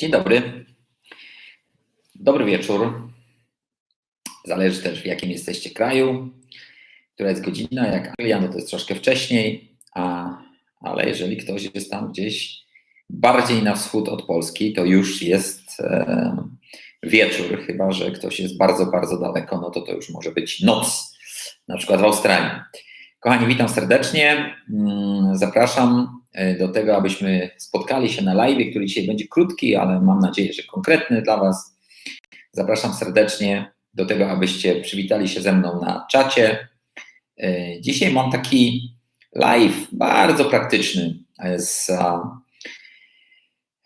Dzień dobry. Dobry wieczór. Zależy też w jakim jesteście kraju, która jest godzina. Jak Anglia, no to jest troszkę wcześniej, a, ale jeżeli ktoś jest tam gdzieś bardziej na wschód od Polski, to już jest e, wieczór, chyba że ktoś jest bardzo, bardzo daleko, no to to już może być noc, na przykład w Australii. Kochani, witam serdecznie. Mm, zapraszam do tego, abyśmy spotkali się na live, który dzisiaj będzie krótki, ale mam nadzieję, że konkretny dla Was. Zapraszam serdecznie do tego, abyście przywitali się ze mną na czacie. E, dzisiaj mam taki live bardzo praktyczny z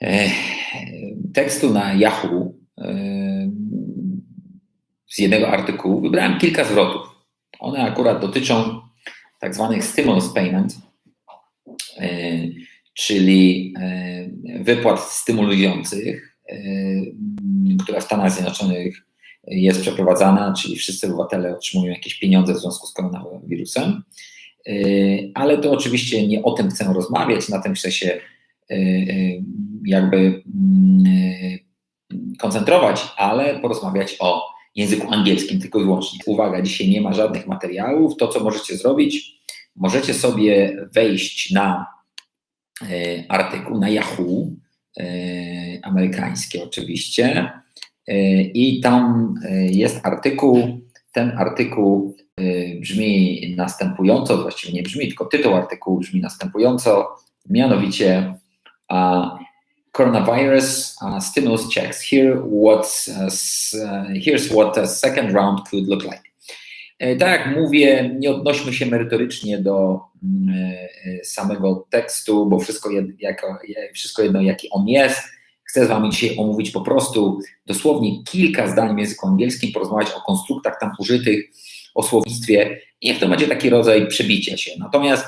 e, tekstu na Yahoo z jednego artykułu. Wybrałem kilka zwrotów. One akurat dotyczą tak zwanych stimulus payment, e, czyli e, wypłat stymulujących, e, która w Stanach Zjednoczonych jest przeprowadzana, czyli wszyscy obywatele otrzymują jakieś pieniądze w związku z koronawirusem. Ale to oczywiście nie o tym chcę rozmawiać, na tym chcę się jakby mm, koncentrować, ale porozmawiać o języku angielskim tylko i wyłącznie. Uwaga, dzisiaj nie ma żadnych materiałów. To, co możecie zrobić, możecie sobie wejść na e, artykuł na Yahoo, e, amerykański oczywiście, e, i tam jest artykuł. Ten artykuł brzmi następująco, właściwie nie brzmi, tylko tytuł artykułu brzmi następująco, mianowicie coronavirus uh, stimulus checks. Here, what's, uh, here's what a second round could look like. E, tak jak mówię, nie odnośmy się merytorycznie do mm, e, samego tekstu, bo wszystko, jako, wszystko jedno, jaki on jest. Chcę z Wami dzisiaj omówić po prostu dosłownie kilka zdań w języku angielskim, porozmawiać o konstruktach tam użytych, o słownictwie. Niech to będzie taki rodzaj przebicia się. Natomiast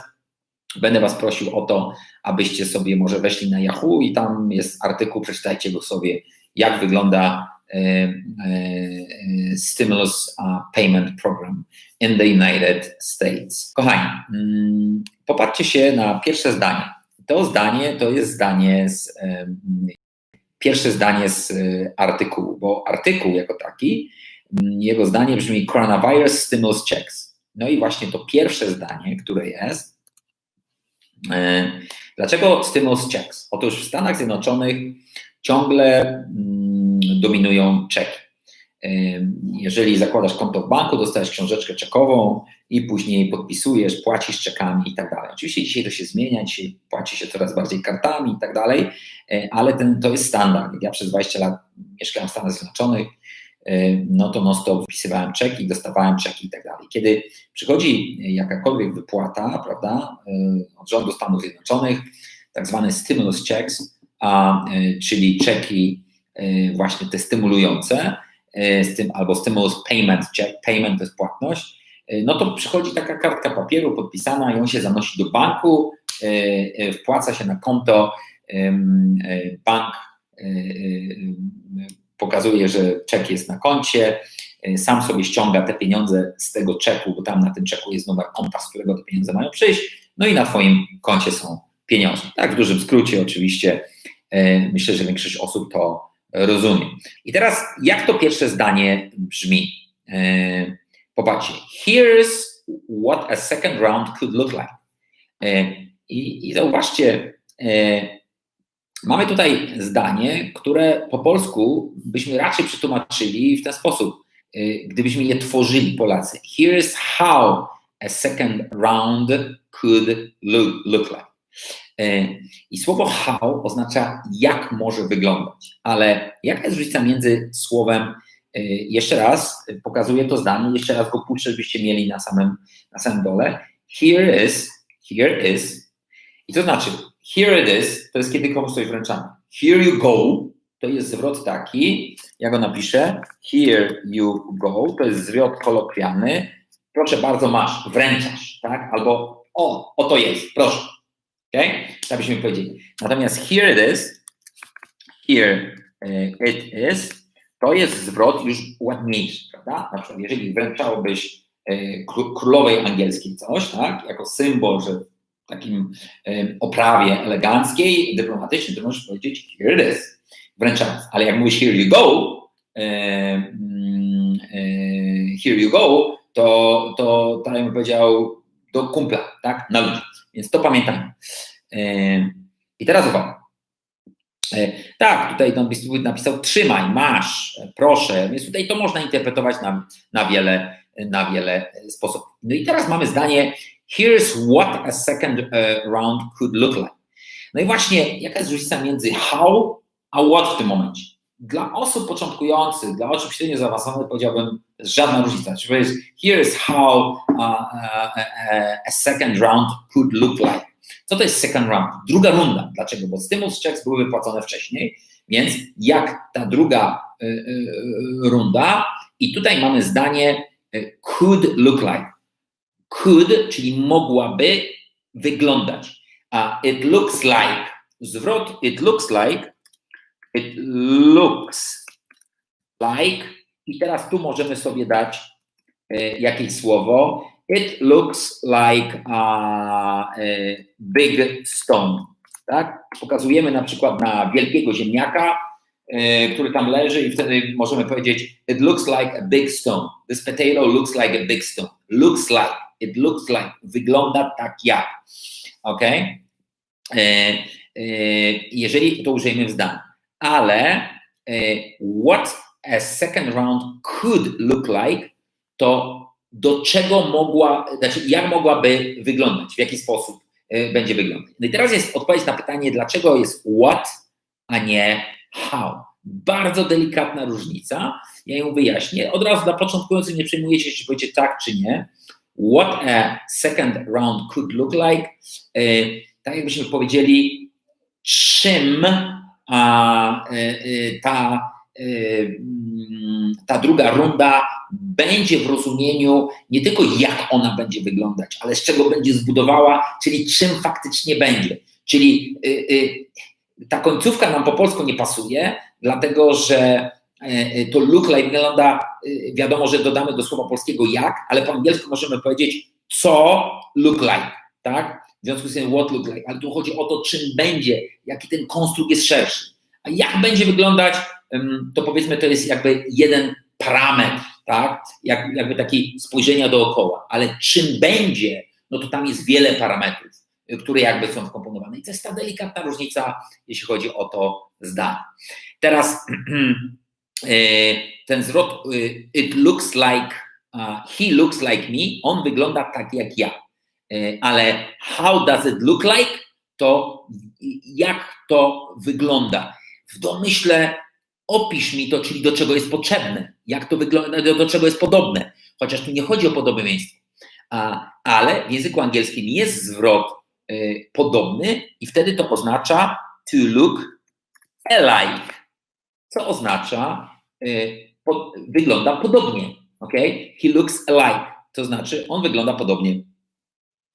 Będę Was prosił o to, abyście sobie może weszli na Yahoo i tam jest artykuł, przeczytajcie go sobie, jak wygląda e, e, Stimulus Payment Program in the United States. Kochani, mm, popatrzcie się na pierwsze zdanie. To zdanie to jest zdanie z, pierwsze zdanie z e, artykułu, bo artykuł jako taki, mm, jego zdanie brzmi Coronavirus Stimulus Checks. No i właśnie to pierwsze zdanie, które jest, E, dlaczego stimulus checks? Otóż w Stanach Zjednoczonych ciągle mm, dominują czeki. E, jeżeli zakładasz konto w banku, dostajesz książeczkę czekową i później podpisujesz, płacisz czekami i tak dalej. Oczywiście dzisiaj to się zmienia, dzisiaj płaci się coraz bardziej kartami i tak dalej, e, ale ten, to jest standard. Ja przez 20 lat mieszkałem w Stanach Zjednoczonych, Y, no to non-stop wpisywałem czeki, dostawałem czeki i tak dalej. Kiedy przychodzi jakakolwiek wypłata, prawda, y, od rządu Stanów Zjednoczonych, tak zwane stimulus checks, a, czyli czeki właśnie te stymulujące, tym, albo stimulus payment check, payment to jest płatność, no to przychodzi taka kartka papieru podpisana on się zanosi do banku, wpłaca się na konto, bank pokazuje, że czek jest na koncie, y, sam sobie ściąga te pieniądze z tego czeku, bo tam na tym czeku jest numer konta, z którego te pieniądze mają przyjść, no i na Twoim koncie są pieniądze. Tak, w dużym skrócie oczywiście, y, myślę, że większość osób to rozumie. I teraz, jak to pierwsze zdanie brzmi? Y, popatrzcie, here's what a second round could look like. I, i zauważcie, Mamy tutaj zdanie, które po polsku byśmy raczej przetłumaczyli w ten sposób, gdybyśmy je tworzyli Polacy. Here's how a second round could look, look like. Y, I słowo how oznacza jak może wyglądać, ale jaka jest różnica między słowem, y, jeszcze raz pokazuję to zdanie, jeszcze raz go puszczę, żebyście mieli na samym, na samym dole. Here is, here is. I to znaczy, Here it is, to jest kiedy komuś coś wręczamy. Here you go, to jest zwrot taki, ja go napiszę. Here you go, to jest zwrot kolokwialny. Proszę bardzo, masz, wręczasz, tak? Albo o, oto jest, proszę. Ok? Tak byśmy powiedzieli. Natomiast here it is, here e, it is, to jest zwrot już ładniejszy, prawda? Na przykład, jeżeli wręczałobyś e, królowej angielskiej coś, tak? Jako symbol, że takim oprawie eleganckiej, dyplomatycznej, to możesz powiedzieć here it is. wręczając. Ale jak mówisz here you go, here you go, to, to tak bym powiedział do kumpla, tak, na ludzi. Więc to pamiętajmy. I teraz uwaga. Tak, tutaj Don Distribute napisał trzymaj, masz, proszę, więc tutaj to można interpretować na, na, wiele, na wiele sposobów. No i teraz mamy zdanie here's what a second round could look like. No i właśnie, jaka jest różnica między how a what w tym momencie? Dla osób początkujących, dla osób średnio zaawansowanych powiedziałbym, żadna różnica. Czyli powiedzieć, here's how a, a, a second round could look like. Co to jest second round? Druga runda. Dlaczego? Bo stimulus checks były wypłacone wcześniej, więc jak ta druga y, y, runda i tutaj mamy zdanie y, could look like. Could, czyli mogłaby wyglądać. A it looks like, zwrot it looks like, it looks like i teraz tu możemy sobie dać jakieś słowo It looks like a, a big stone. Tak? Pokazujemy na przykład na wielkiego ziemniaka, e, który tam leży i wtedy możemy powiedzieć it looks like a big stone. This potato looks like a big stone. Looks like. It looks like. Wygląda tak jak. Ok? E, e, jeżeli to użyjemy w zdaniu. Ale e, what a second round could look like, to do czego mogła, znaczy jak mogłaby wyglądać, w jaki sposób e, będzie wyglądać. No i teraz jest odpowiedź na pytanie, dlaczego jest what, a nie how. Bardzo delikatna różnica, ja ją wyjaśnię. Od razu dla początkujących nie przejmujecie się, czy powiecie tak, czy nie. What a second round could look like. E, tak jakbyśmy powiedzieli, czym a, e, ta ta druga runda będzie w rozumieniu nie tylko jak ona będzie wyglądać, ale z czego będzie zbudowała, czyli czym faktycznie będzie. Czyli ta końcówka nam po polsku nie pasuje, dlatego że to look like wygląda, wiadomo, że dodamy do słowa polskiego jak, ale po angielsku możemy powiedzieć co look like, tak? W związku z tym what look like, ale tu chodzi o to, czym będzie, jaki ten konstrukt jest szerszy. A jak będzie wyglądać, to powiedzmy, to jest jakby jeden parametr, tak? Jak, jakby takie spojrzenia dookoła, ale czym będzie, no to tam jest wiele parametrów, które jakby są wkomponowane. I to jest ta delikatna różnica, jeśli chodzi o to zdanie. Teraz e, ten zwrot e, it looks like, he looks like me, on wygląda tak jak ja. E, ale how does it look like, to jak to wygląda. W domyśle opisz mi to, czyli do czego jest potrzebne, jak to wygląda, do czego jest podobne. Chociaż tu nie chodzi o podobieństwo. A, ale w języku angielskim jest zwrot y, podobny i wtedy to oznacza to look alike, co oznacza y, po, wygląda podobnie. Okay? He looks alike, to znaczy on wygląda podobnie.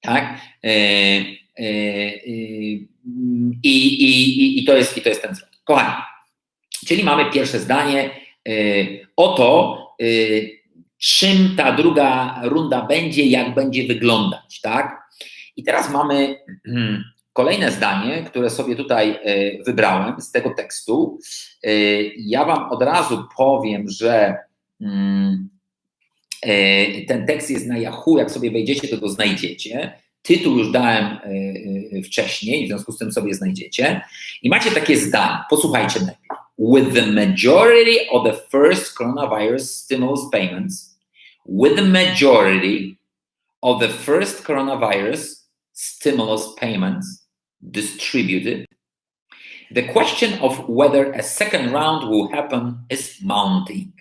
Tak? Y, y, y, i, i, i, to jest, I to jest ten zwrot. Kochani, Czyli mamy pierwsze zdanie o to, czym ta druga runda będzie, jak będzie wyglądać, tak? I teraz mamy hmm, kolejne zdanie, które sobie tutaj wybrałem z tego tekstu. Ja Wam od razu powiem, że hmm, ten tekst jest na Yahoo, jak sobie wejdziecie, to go znajdziecie. Tytuł już dałem wcześniej, w związku z tym sobie znajdziecie. I macie takie zdanie, posłuchajcie najpierw with the majority of the first coronavirus stimulus payments, with the majority of the first coronavirus stimulus payments distributed, the question of whether a second round will happen is mounting.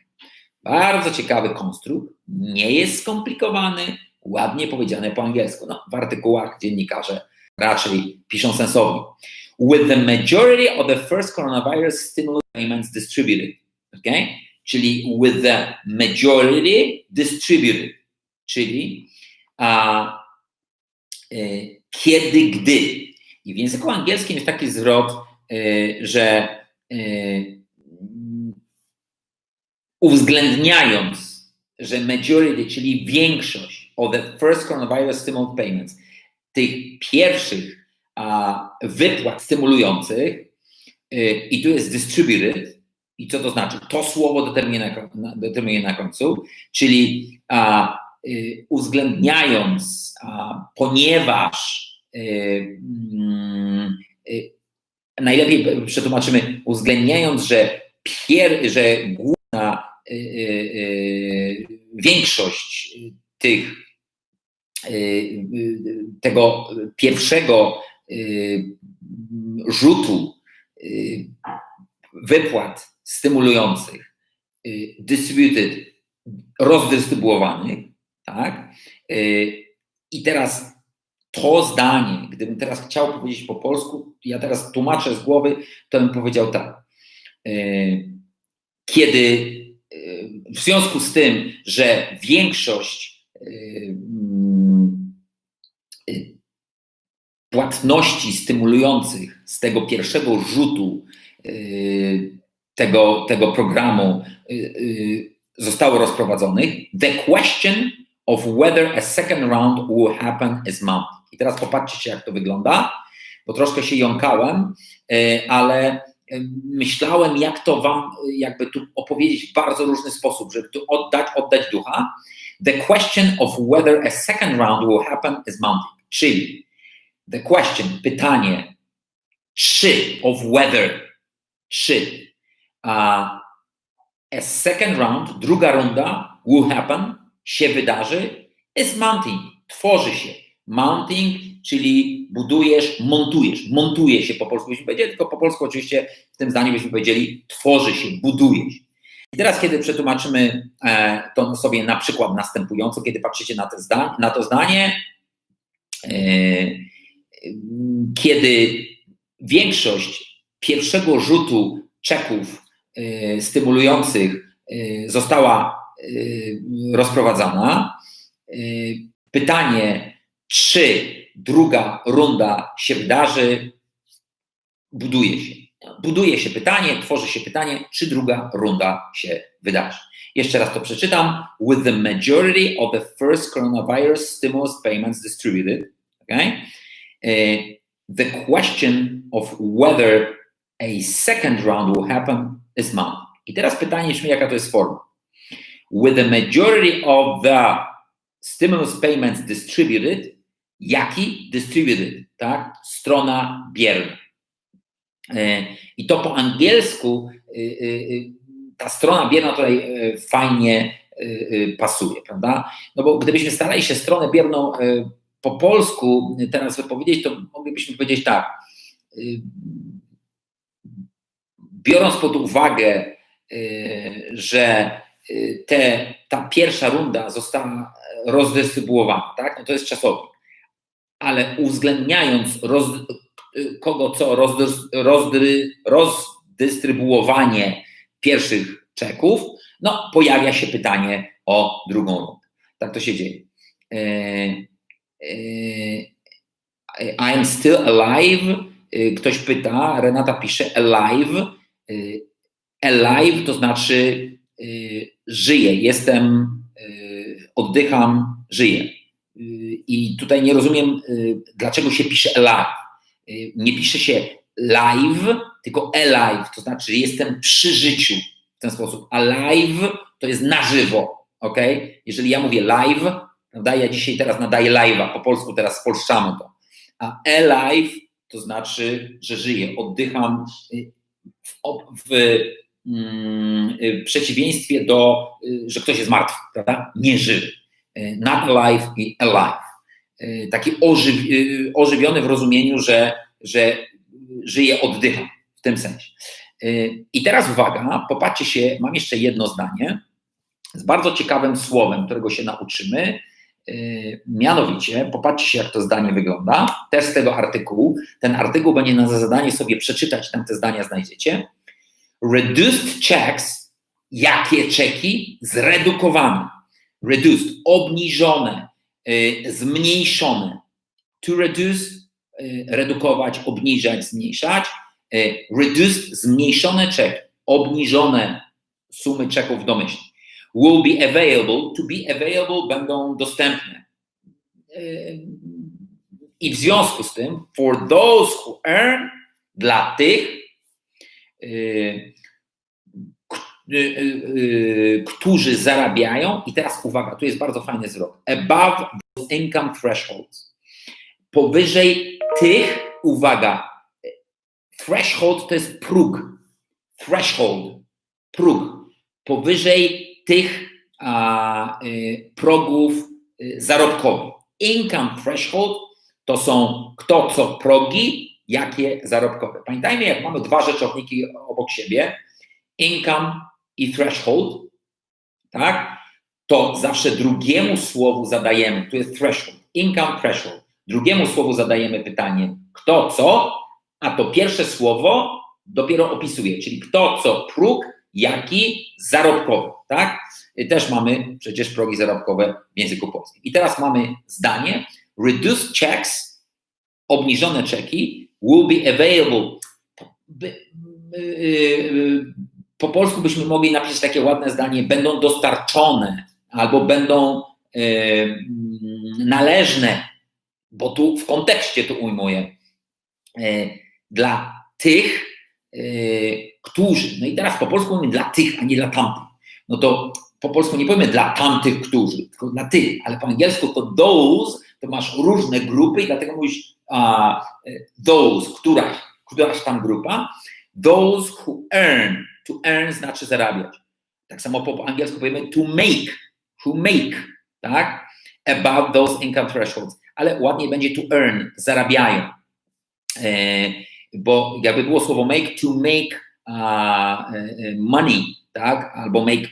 Bardzo ciekawy konstrukt, nie jest skomplikowany, ładnie powiedziane po angielsku. No, w artykułach dziennikarze raczej piszą sensownie. With the majority of the first coronavirus stimulus payments distributed. Okay? Czyli with the majority distributed. Czyli y, kiedy, gdy. I w języku angielskim jest taki zwrot, y, że y, uwzględniając, że majority, czyli większość of the first coronavirus stimulus payments, tych pierwszych a, wypłat stymulujących I tu jest distributed. I co to znaczy? To słowo determinuje na, determinuje na końcu, czyli a, y, uwzględniając, a, ponieważ y, mm, y, najlepiej przetłumaczymy, uwzględniając, że, pier, że główna y, y, większość tych tego pierwszego rzutu wypłat stymulujących, distributed, rozdystrybuowanych, tak? I teraz to zdanie, gdybym teraz chciał powiedzieć po polsku, ja teraz tłumaczę z głowy, to bym powiedział tak. Kiedy e, w związku z tym, że większość e, mm, płatności stymulujących z tego pierwszego rzutu tego, tego programu zostało rozprowadzonych, the question of whether a second round will happen is mounted. I teraz popatrzcie, jak to wygląda, bo troszkę się jąkałem, ale myślałem, jak to wam jakby tu opowiedzieć w bardzo różny sposób, żeby tu oddać, oddać ducha. The question of whether a second round will happen is mounting. Czyli the question, pytanie, czy of whether, czy uh, a second round, druga runda will happen, się wydarzy, is mounting, tworzy się Mounting, czyli budujesz, montujesz. Montuje się po polsku byśmy powiedzieli, tylko po polsku oczywiście w tym zdaniu byśmy powiedzieli tworzy się, buduje się. I teraz, kiedy przetłumaczymy e, to sobie na przykład następująco, kiedy patrzycie na, zda na to zdanie, e, kiedy większość pierwszego rzutu czeków e, stymulujących została rozprowadzana, pytanie, czy druga runda się wydarzy, buduje się. Buduje się pytanie, tworzy się pytanie, czy druga runda się wydarzy. Jeszcze raz to przeczytam. With the majority of the first coronavirus stimulus payments distributed, okay, uh, the question of whether a second round will happen is mounted. I teraz pytanie brzmi, jaka to jest forma. With the majority of the stimulus payments distributed, Jaki? Distributed, tak? Strona bierna. E, I to po angielsku y, y, ta strona bierna tutaj e, fajnie pasuje, prawda? No bo gdybyśmy starali się stronę bierną e, po polsku teraz wypowiedzieć, to moglibyśmy powiedzieć tak. Biorąc pod uwagę, że te, ta pierwsza runda została rozdystrybuowana, tak? No to jest czasownik ale uwzględniając roz, kogo co, rozdry, rozdystrybuowanie pierwszych czeków, no pojawia się pytanie o drugą rundę. Tak to się dzieje. E, e, I am still alive. E, ktoś pyta, Renata pisze alive. Alive to znaczy żyję, jestem, oddycham, żyję. I tutaj nie rozumiem, y, dlaczego się pisze alive. Y, nie pisze się live, tylko alive, to znaczy jestem przy życiu w ten sposób. Alive to jest na żywo, ok? Jeżeli ja mówię live, prawda, ja dzisiaj teraz nadaję live'a, po polsku teraz spolszczamy to. A alive to znaczy, że żyję, oddycham y, w, w, mm, w przeciwieństwie do, że ktoś jest martwy, prawda? Nie żywy. Not alive i alive. Y, taki ożyw, y, ożywiony w rozumieniu, że, że żyje, oddycha w tym sensie. Y, I teraz uwaga, popatrzcie się, mam jeszcze jedno zdanie z bardzo ciekawym słowem, którego się nauczymy. Mianowicie, popatrzcie się, jak to zdanie wygląda. Też z tego artykułu. Ten artykuł będzie na zadanie sobie przeczytać, tam te zdania znajdziecie. Reduced checks, jakie czeki? Zredukowane. Reduced, obniżone, Y, zmniejszone. To reduce, y, redukować, obniżać, zmniejszać. Y, reduced, zmniejszone czeki, obniżone sumy czeków domyślnych. Will be available, to be available będą dostępne. I w związku z tym, for those who earn, dla tych, którzy zarabiają, i teraz uwaga, tu jest bardzo fajny zwrot, above income thresholds. Powyżej tych, uwaga, threshold to jest próg, threshold, próg. Powyżej tych a, y, progów y, zarobkowych. Income threshold to są kto co progi, jakie zarobkowe. Pamiętajmy, jak mamy dwa rzeczowniki obok siebie, income i threshold, tak, to zawsze drugiemu słowu zadajemy, tu jest threshold, income threshold, drugiemu słowu zadajemy pytanie, kto co, a to pierwsze słowo dopiero opisuje, czyli kto co próg, jaki zarobkowy, tak? Też mamy przecież progi zarobkowe w języku polskim. I teraz mamy zdanie, reduced checks, obniżone czeki, will be available. Po polsku byśmy mogli napisać takie ładne zdanie, będą dostarczone albo będą y, należne, bo tu w kontekście to ujmuję, dla tych, którzy, no i teraz po polsku mówimy dla tych, a nie dla tamtych. No to po polsku nie powiemy dla tamtych, którzy, tylko dla tych, ale po angielsku to those, to masz różne grupy i dlatego mówisz uh, those, któraś, któraś tam grupa, those who earn, to earn znaczy zarabiać. Tak samo po angielsku powiemy to make, who make, tak? About those income thresholds, ale ładnie będzie to earn, zarabiają. E, bo jakby było słowo make, to make uh, money, tak? Albo make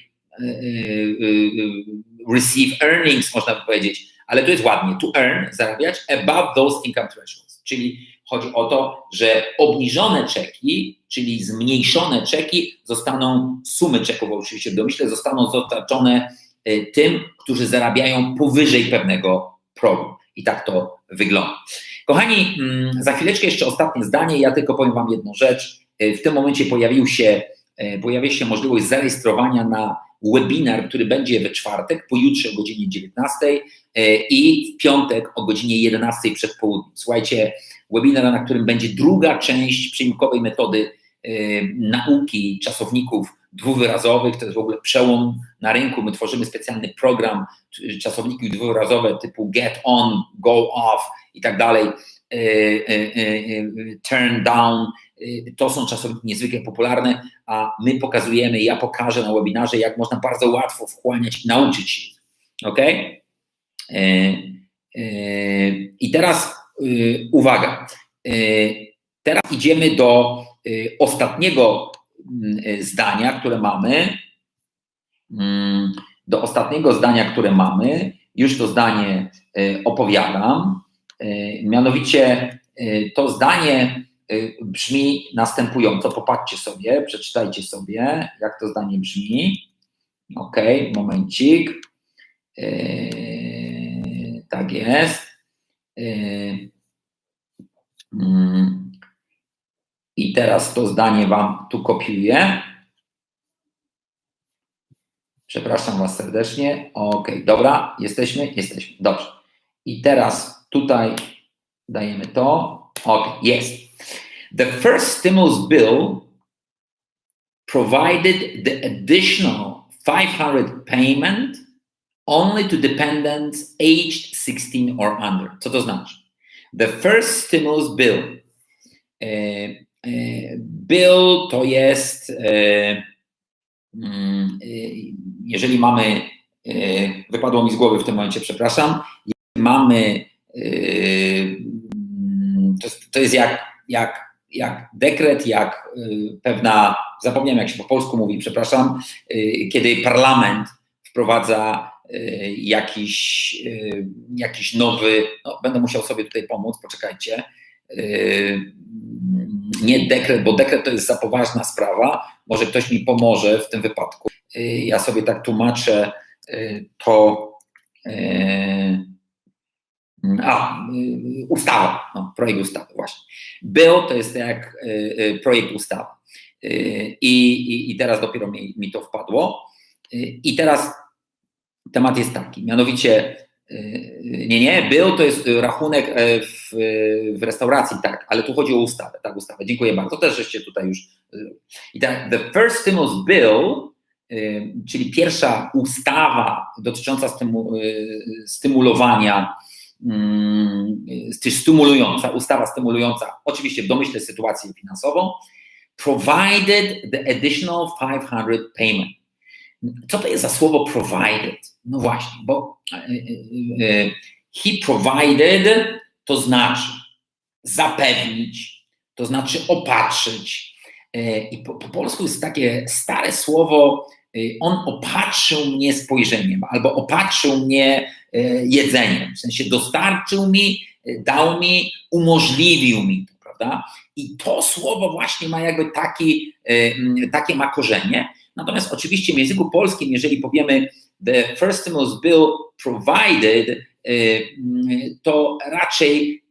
receive earnings, można by powiedzieć, ale to jest ładnie, to earn, zarabiać, above those income thresholds, czyli chodzi o to, że obniżone czeki, czyli zmniejszone czeki zostaną, sumy czeków oczywiście w domyśle, zostaną dostarczone tym, którzy zarabiają powyżej pewnego progu. I tak to wygląda. Kochani, za chwileczkę jeszcze ostatnie zdanie. Ja tylko powiem Wam jedną rzecz. W tym momencie pojawił się, pojawia się możliwość zarejestrowania na webinar, który będzie we czwartek, pojutrze o godzinie 19 i w piątek o godzinie 11 przed południem. Słuchajcie, webinar, na którym będzie druga część przyjmkowej metody nauki czasowników dwuwyrazowych, to jest w ogóle przełom na rynku. My tworzymy specjalny program czasowniki dwuwyrazowe typu get on, go off i tak dalej, e, e, e, turn down. To są czasowniki niezwykle popularne, a my pokazujemy, ja pokażę na webinarze, jak można bardzo łatwo wchłaniać i nauczyć się. Ok? I teraz uwaga. Teraz idziemy do ostatniego mm, zdania, które mamy. Mm, do ostatniego zdania, które mamy. Już to zdanie opowiadam. Mianowicie to zdanie brzmi następująco. Popatrzcie sobie, przeczytajcie sobie, jak to zdanie brzmi. Ok, momencik. Tak jest. Mm. I teraz to zdanie Wam tu kopiuję. Przepraszam Was serdecznie. Ok, dobra, jesteśmy? Jesteśmy. Dobrze. I teraz tutaj dajemy to. Ok, jest. The first stimulus bill provided the additional 500 payment only to dependents aged 16 or under. Co to znaczy? The first stimulus bill. E, e, bill to jest, e, mm, jeżeli mamy, wypadło mi z głowy w tym momencie, przepraszam, mamy, to jest, to jest jak, jak, jak dekret, jak pewna, zapomniałem jak się po polsku mówi, przepraszam, kiedy parlament wprowadza jakiś, jakiś nowy, no, będę musiał sobie tutaj pomóc, poczekajcie, nie dekret, bo dekret to jest za poważna sprawa, może ktoś mi pomoże w tym wypadku. Ja sobie tak tłumaczę to, a, ustawa, no, projekt ustawy, właśnie. Był to jest jak projekt ustawy. I, i, i teraz dopiero mi, mi to wpadło. I teraz temat jest taki, mianowicie nie, nie, był to jest rachunek w, w, restauracji, tak, ale tu chodzi o ustawę, tak, ustawę. Dziękuję bardzo. Też żeście tutaj już. I tak, the first stimulus bill, czyli pierwsza ustawa dotycząca stymu, stymulowania, czy stymulująca, ustawa stymulująca, oczywiście w domyśle sytuację finansową, provided the additional 500 payment. Co to jest za słowo provided? No właśnie, bo e, e, e, he provided to znaczy zapewnić, to znaczy opatrzyć. I po, po polsku jest takie stare słowo, on opatrzył mnie spojrzeniem albo opatrzył mnie jedzeniem, w sensie dostarczył mi, dał mi, umożliwił mi to, prawda? I to słowo właśnie ma jakby taki, takie ma korzenie. Natomiast oczywiście w języku polskim, jeżeli powiemy the first stimulus bill provided, y, to raczej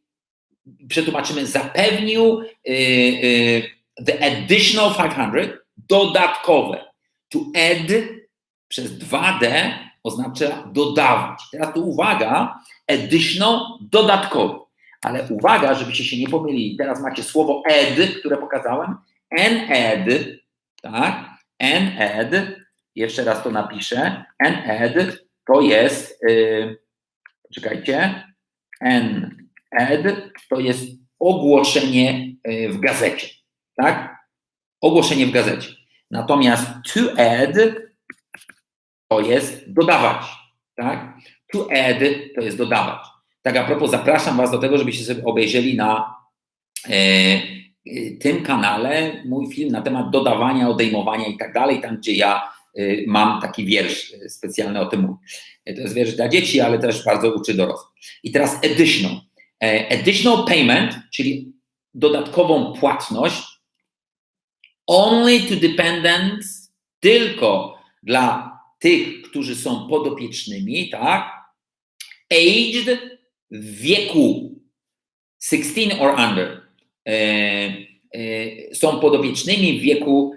przetłumaczymy zapewnił y, y, the additional 500, dodatkowe. To add przez 2D oznacza dodawać. Teraz tu uwaga, additional, dodatkowy. Ale uwaga, żebyście się nie pomylili. Teraz macie słowo add, które pokazałem. An add, tak? Add jeszcze raz to napiszę, an ad to jest, yy, czekajcie, an ad to jest ogłoszenie yy, w gazecie, tak? Ogłoszenie w gazecie. Natomiast to add to jest dodawać, tak? To add to jest dodawać. Tak a propos, zapraszam Was do tego, żebyście sobie obejrzeli na yy, tym kanale mój film na temat dodawania, odejmowania i tak dalej, tam gdzie ja Y, mam taki wiersz y, specjalny o tym. To jest wiersz dla dzieci, ale też bardzo uczy dorosłych. I teraz additional. E, additional payment, czyli dodatkową płatność only to dependents, tylko dla tych, którzy są podopiecznymi, tak? Aged w wieku 16 or under. E, e, są podopiecznymi w wieku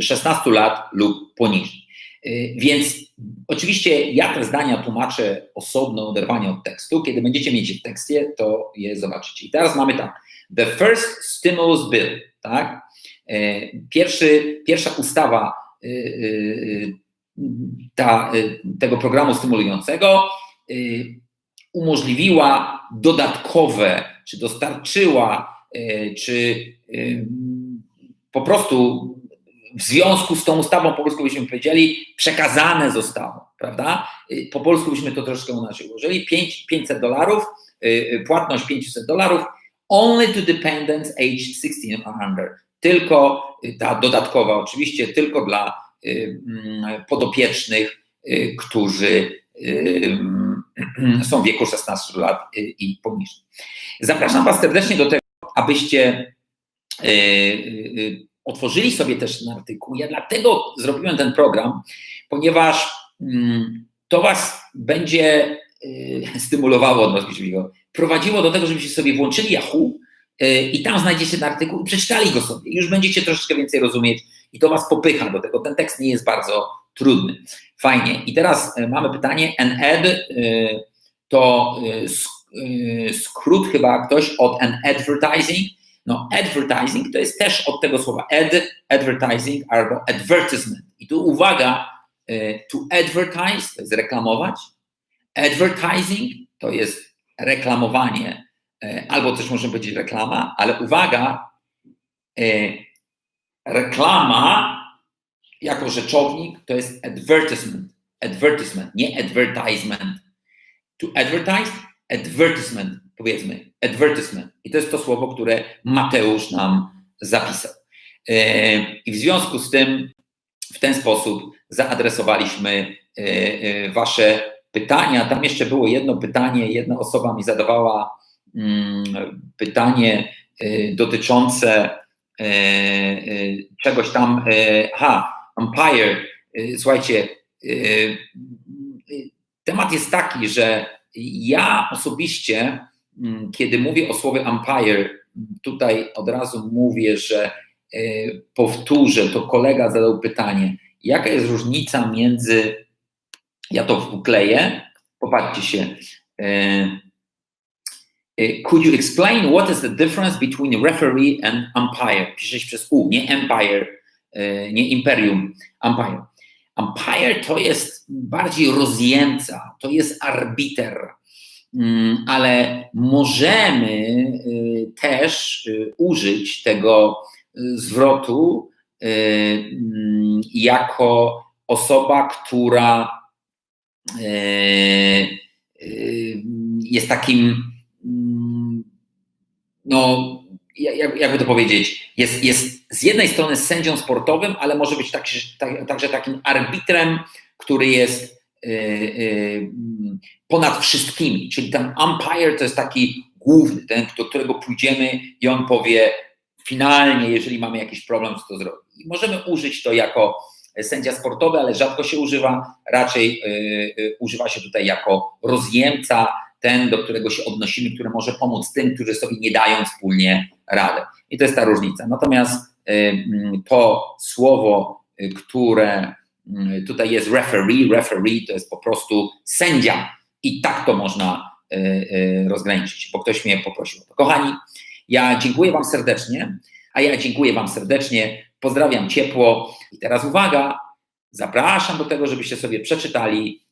16 lat lub poniżej. Więc oczywiście ja te zdania tłumaczę osobno, oderwanie od tekstu. Kiedy będziecie mieć w tekście, to je zobaczycie. I teraz mamy tak. The first stimulus bill, tak? Pierwszy, pierwsza ustawa ta, tego programu stymulującego umożliwiła dodatkowe, czy dostarczyła, czy po prostu w związku z tą ustawą, po polsku byśmy powiedzieli, przekazane zostało, prawda? Y, po polsku byśmy to troszkę inaczej ułożyli. 500 dolarów, płatność 500 dolarów, only to dependents age 16 or under. Tylko ta dodatkowa, oczywiście, tylko dla mm, podopiecznych, którzy są w wieku 16 lat i poniżej. Zapraszam Was serdecznie do tego, abyście E, e, otworzyli sobie też ten artykuł. Ja dlatego zrobiłem ten program, ponieważ mm, to Was będzie stymulowało od możliwego, prowadziło do tego, żebyście sobie włączyli Yahoo i tam znajdziecie ten artykuł i przeczytali go sobie. Już będziecie troszeczkę więcej rozumieć i to Was popycha do tego. Ten tekst nie jest bardzo trudny. Fajnie. I teraz mamy pytanie. An ad to skrót chyba ktoś od an advertising, no, advertising to jest też od tego słowa ad, advertising albo advertisement. I tu uwaga, e, to advertise to jest reklamować, advertising to jest reklamowanie, e, albo też możemy powiedzieć reklama, ale uwaga, e, reklama jako rzeczownik to jest advertisement, advertisement, nie advertisement. To advertise, advertisement powiedzmy, advertisement. I to jest to słowo, które Mateusz nam zapisał. E, I w związku z tym, w ten sposób zaadresowaliśmy e, e, Wasze pytania. Tam jeszcze było jedno pytanie, jedna osoba mi zadawała mm, pytanie dotyczące czegoś tam. Ha, umpire. Słuchajcie, temat jest taki, że ja osobiście Mm, kiedy mówię o słowie umpire, tutaj od razu mówię, że powtórzę, to kolega zadał pytanie, jaka jest różnica między, ja to wkleję, Popatrzcie się. Could you explain what is the difference between referee and umpire? Pisze się przez U, nie empire, nie imperium, umpire. Umpire to jest bardziej rozjemca, to jest arbiter, mm, ale możemy y, też y, użyć tego zwrotu mm, jako osoba, która jest takim, mm, no, jakby to powiedzieć, jest, jest z jednej strony sędzią sportowym, ale może być także, także takim arbitrem, który jest y, y, ponad wszystkimi. Czyli ten umpire to jest taki główny, ten, do którego pójdziemy i on powie finalnie, jeżeli mamy jakiś problem, co to zrobić. I możemy użyć to jako sędzia sportowy, ale rzadko się używa, raczej y, używa się tutaj jako rozjemca, ten, do którego się odnosimy, który może pomóc tym, którzy sobie nie dają wspólnie rady. I to jest ta różnica. Natomiast y, mm, to słowo, y, które y, tutaj jest referee, referee to jest po prostu sędzia i tak to można rozgraniczyć, bo ktoś mnie poprosił. Kochani, ja dziękuję Wam serdecznie, a ja dziękuję Wam serdecznie, pozdrawiam ciepło i teraz uwaga, zapraszam do tego, żebyście sobie przeczytali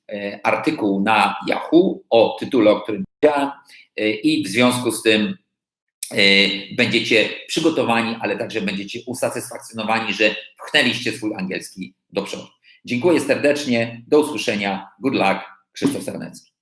artykuł na Yahoo o tytule, o którym powiedziałem i w związku z tym E, będziecie przygotowani, ale także będziecie usatysfakcjonowani, że pchnęliście swój angielski do przodu. Dziękuję serdecznie, do usłyszenia, good luck, Krzysztof Sarnecki.